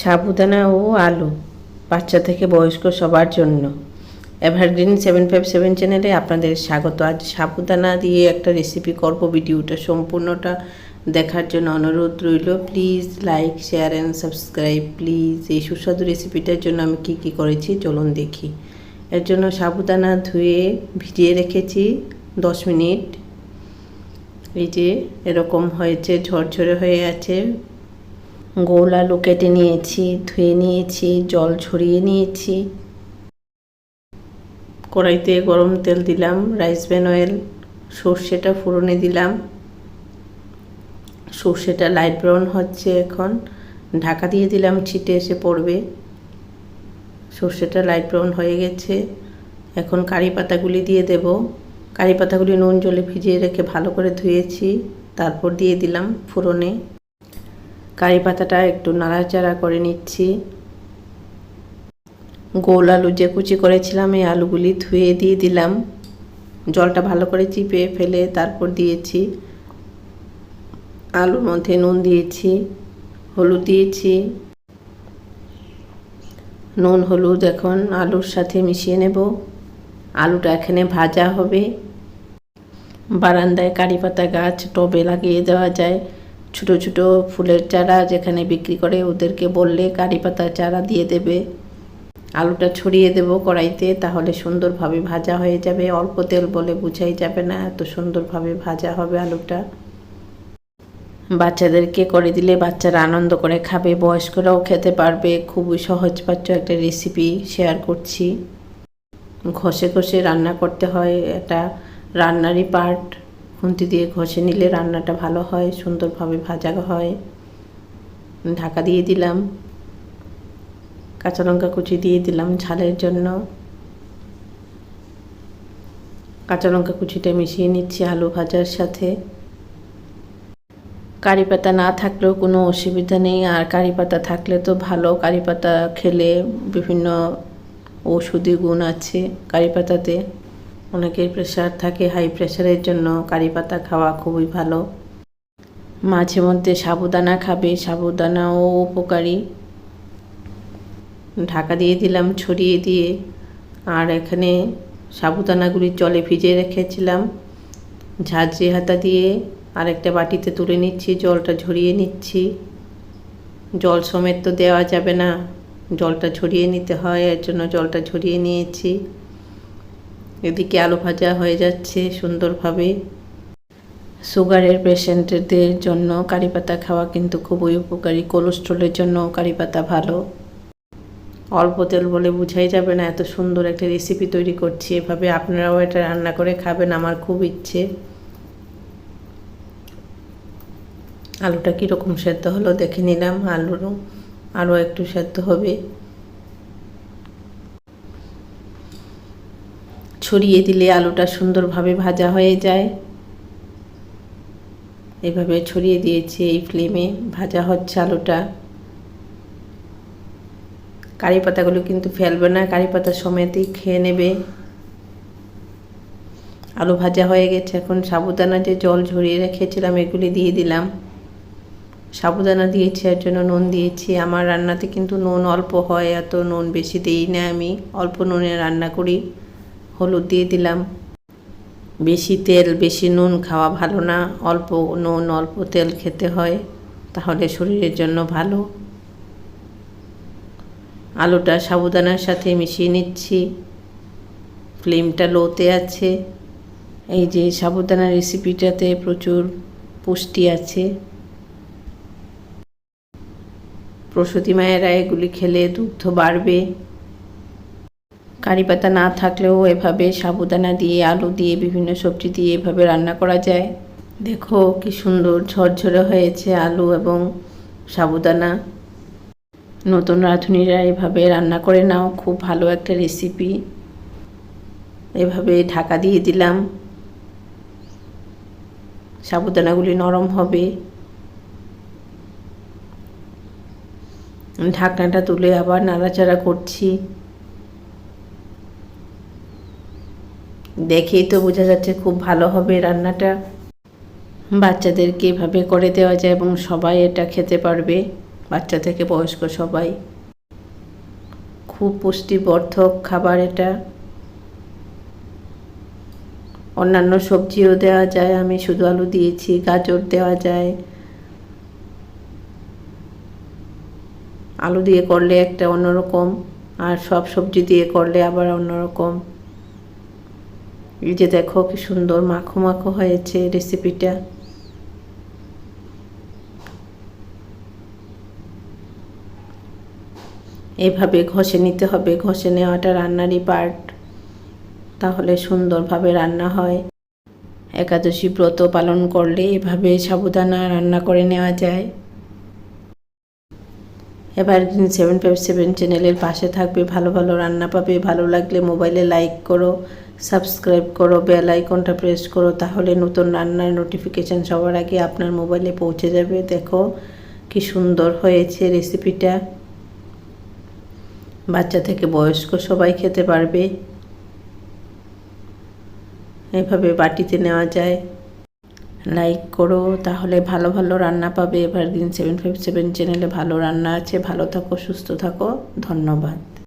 সাবুদানা ও আলু, বাচ্চা থেকে বয়স্ক সবার জন্য। এভারগ্রিন সেভেন ফাইভ সেভেন চ্যানেলে আপনাদের স্বাগত। আজ সাবুদানা দিয়ে একটা রেসিপি করব। ভিডিওটা সম্পূর্ণটা দেখার জন্য অনুরোধ রইল। Please like, share and subscribe. Please এই সুস্বাদু রেসিপিটার জন্য আমি কি কি করেছি চলুন দেখি। এর জন্য সাবুদানা ধুয়ে ভিজিয়ে রেখেছি দশ মিনিট। এই যে এরকম হয়েছে, ঝরঝরে হয়ে আছে। গোল আলু কেটে নিয়েছি ধুয়ে নিয়েছি, জল ছড়িয়ে নিয়েছি। কড়াইতে গরম তেল দিলাম, রাইস ব্যান অয়েল, সর্ষেটা ফোড়নে দিলাম। সর্ষেটা লাইট ব্রাউন হচ্ছে এখন। ঢাকা দিয়ে দিলাম ছিটে এসে পড়বে। সর্ষেটা লাইট ব্রাউন হয়ে গেছে। এখন কারি পাতাগুলি দিয়ে দেব। কারি পাতাগুলি নুন জলে ভিজিয়ে রেখে ভালো করে ধুয়েছি। তারপর দিয়ে দিলাম ফোড়নে। কারি পাতাটা একটু নাড়াচাড়া করে নিচ্ছি। গোল আলু যে কুচি করেছিলাম, এই আলুগুলি ধুয়ে দিয়ে দিলাম। জলটা ভালো করে চিপে ফেলে তারপর দিয়েছি। আলুর মধ্যে নুন দিয়েছি, হলুদ দিয়েছি। নুন, হলুদ এখন আলুর সাথে মিশিয়ে নেব। আলুটা এখানে ভাজা হবে। বারান্দায় কারি পাতা গাছ, টবে লাগিয়ে দেওয়া যায়। ছোট ছোট ফুলের চারা যেখানে বিক্রি করে ওদেরকে বললে কারি পাতা চারা দিয়ে দেবে। আলুটা ছড়িয়ে দেব কড়াইতে, তাহলে সুন্দরভাবে ভাজা হয়ে যাবে। অল্প তেল বলে বুঝাই যাবে না, এত সুন্দরভাবে ভাজা হবে আলুটা। বাচ্চাদেরকে করে দিলে বাচ্চারা আনন্দ করে খাবে, বয়স্করাও খেতে পারবে। খুবই সহজপাচ্য একটা রেসিপি শেয়ার করছি। ঘষে ঘষে রান্না করতে হয়, এটা রান্নারই পার্ট। খুন্তি দিয়ে ঘষে নিলে রান্নাটা ভালো হয়, সুন্দরভাবে ভাজা হয়। ঢাকা দিয়ে দিলাম। কাঁচা লঙ্কা কুচি দিয়ে দিলাম ঝালের জন্য। কাঁচা লঙ্কা কুচিটা মিশিয়ে নিচ্ছি আলু ভাজার সাথে। কারি পাতা না থাকলেও কোনো অসুবিধা নেই, আর কারি পাতা থাকলে তো ভালো। কারি পাতা খেলে বিভিন্ন ওষুধি গুণ আছে কারি পাতাতে। অনেকের প্রেশার থাকে হাই প্রেশারের জন্য কারি পাতা খাওয়া খুবই ভালো। মাঝে মধ্যে সাবুদানা খাবে, সাবুদানাও উপকারী। ঢাকা দিয়ে দিলাম, ছড়িয়ে দিয়ে। আর এখানে সাবুদানাগুলি জলে ভিজে রেখেছিলাম। ঝাঁঝরি হাতা দিয়ে আরেকটা বাটিতে তুলে নিচ্ছি, জলটা ঝরিয়ে নিচ্ছি। জল সমেত তো দেওয়া যাবে না, জলটা ছড়িয়ে নিতে হয়, এর জন্য জলটা ঝরিয়ে নিয়েছি। এদিকে আলু ভাজা হয়ে যাচ্ছে সুন্দরভাবে। সুগারের পেশেন্টদের জন্য কারি পাতা খাওয়া কিন্তু খুবই উপকারী, কোলেস্ট্রলের জন্য কারি পাতা ভালো। অল্প তেল বলে বুঝাই যাবে না, এত সুন্দর একটা রেসিপি তৈরি করছি, এভাবে আপনারাও এটা রান্না করে খাবেন, আমার খুব ইচ্ছে। আলুটা কীরকম সেদ্ধ হলো দেখে নিলাম, আলুরও আরও একটু সেদ্ধ হবে। ছড়িয়ে দিলে আলুটা সুন্দরভাবে ভাজা হয়ে যায়। এভাবে ছড়িয়ে দিয়েছি এই ফ্লেমে ভাজা হচ্ছে আলুটা। কারি পাতাগুলো কিন্তু ফেলবে না, কারি পাতা সমেতই খেয়ে নেবে। আলু ভাজা হয়ে গেছে, এখন সাবুদানা যে জল ঝরিয়ে রেখেছিলাম, এগুলি দিয়ে দিলাম। সাবুদানা দিয়েছি, এর জন্য নুন দিয়েছি। আমার রান্নাতে কিন্তু নুন অল্প হয়, এত নুন বেশি দিই না আমি। অল্প নুনে রান্না করি। হলুদ দিয়ে দিলাম। বেশি তেল, বেশি নুন খাওয়া ভালো না। অল্প নুন, অল্প তেল খেতে হয়, তাহলে শরীরের জন্য ভালো। আলুটা সাবুদানার সাথে মিশিয়ে নিচ্ছি। ফ্লেমটা লোতে আছে। এই যে সাবুদানা রেসিপিটাতে প্রচুর পুষ্টি আছে। প্রসূতি মায়েরা এগুলি খেলে দুগ্ধ বাড়বে। কারি পাতা না থাকলেও এভাবে সাবুদানা দিয়ে, আলু দিয়ে, বিভিন্ন সবজি দিয়ে এভাবে রান্না করা যায়। দেখো কি সুন্দর ঝরঝরে হয়েছে আলু এবং সাবুদানা। নতুন রাঁধুনিরা এভাবে রান্না করে নাও, খুব ভালো একটা রেসিপি। এভাবে ঢাকা দিয়ে দিলাম। সাবুদানাগুলি নরম হবে। ঢাকনাটা তুলে আবার নাড়াচাড়া করছি। দেখেই তো বোঝা যাচ্ছে খুব ভালো হবে রান্নাটা। বাচ্চাদেরকে এভাবে করে দেওয়া যায় এবং সবাই এটা খেতে পারবে, বাচ্চা থেকে বয়স্ক সবাই। খুব পুষ্টিবর্ধক খাবার এটা। অন্যান্য সবজিও দেওয়া যায়, আমি শুধু আলু দিয়েছি, গাজর দেওয়া যায়। আলু দিয়ে করলে একটা অন্যরকম, আর সব সবজি দিয়ে করলে আবার অন্যরকম। এই যে দেখো কি সুন্দর মাখো মাখো হয়েছে রেসিপিটা এভাবে ঘষে নিতে হবে, ঘষে নেওয়াটা রান্নারই পার্ট তাহলে সুন্দরভাবে রান্না হয়। একাদশী ব্রত পালন করলে এভাবে সাবুদানা রান্না করে নেওয়া যায়। এবার সেভেন ফাইভ সেভেন চ্যানেলের পাশে থাকবে, ভালো ভালো রান্না পাবে। ভালো লাগলে মোবাইলে লাইক করো। সাবস্ক্রাইব করো, বেল আইকনটা প্রেস করো, তাহলে নতুন রান্নার নোটিফিকেশান সবার আগে আপনার মোবাইলে পৌঁছে যাবে। দেখো কি সুন্দর হয়েছে রেসিপিটা বাচ্চা থেকে বয়স্ক সবাই খেতে পারবে। এভাবে বাটিতে নেওয়া যায়। লাইক করো, তাহলে ভালো ভালো রান্না পাবে। এভারগ্রিন সেভেন ফাইভ সেভেন চ্যানেলে ভালো রান্না আছে। ভালো থাকো, সুস্থ থাকো। ধন্যবাদ।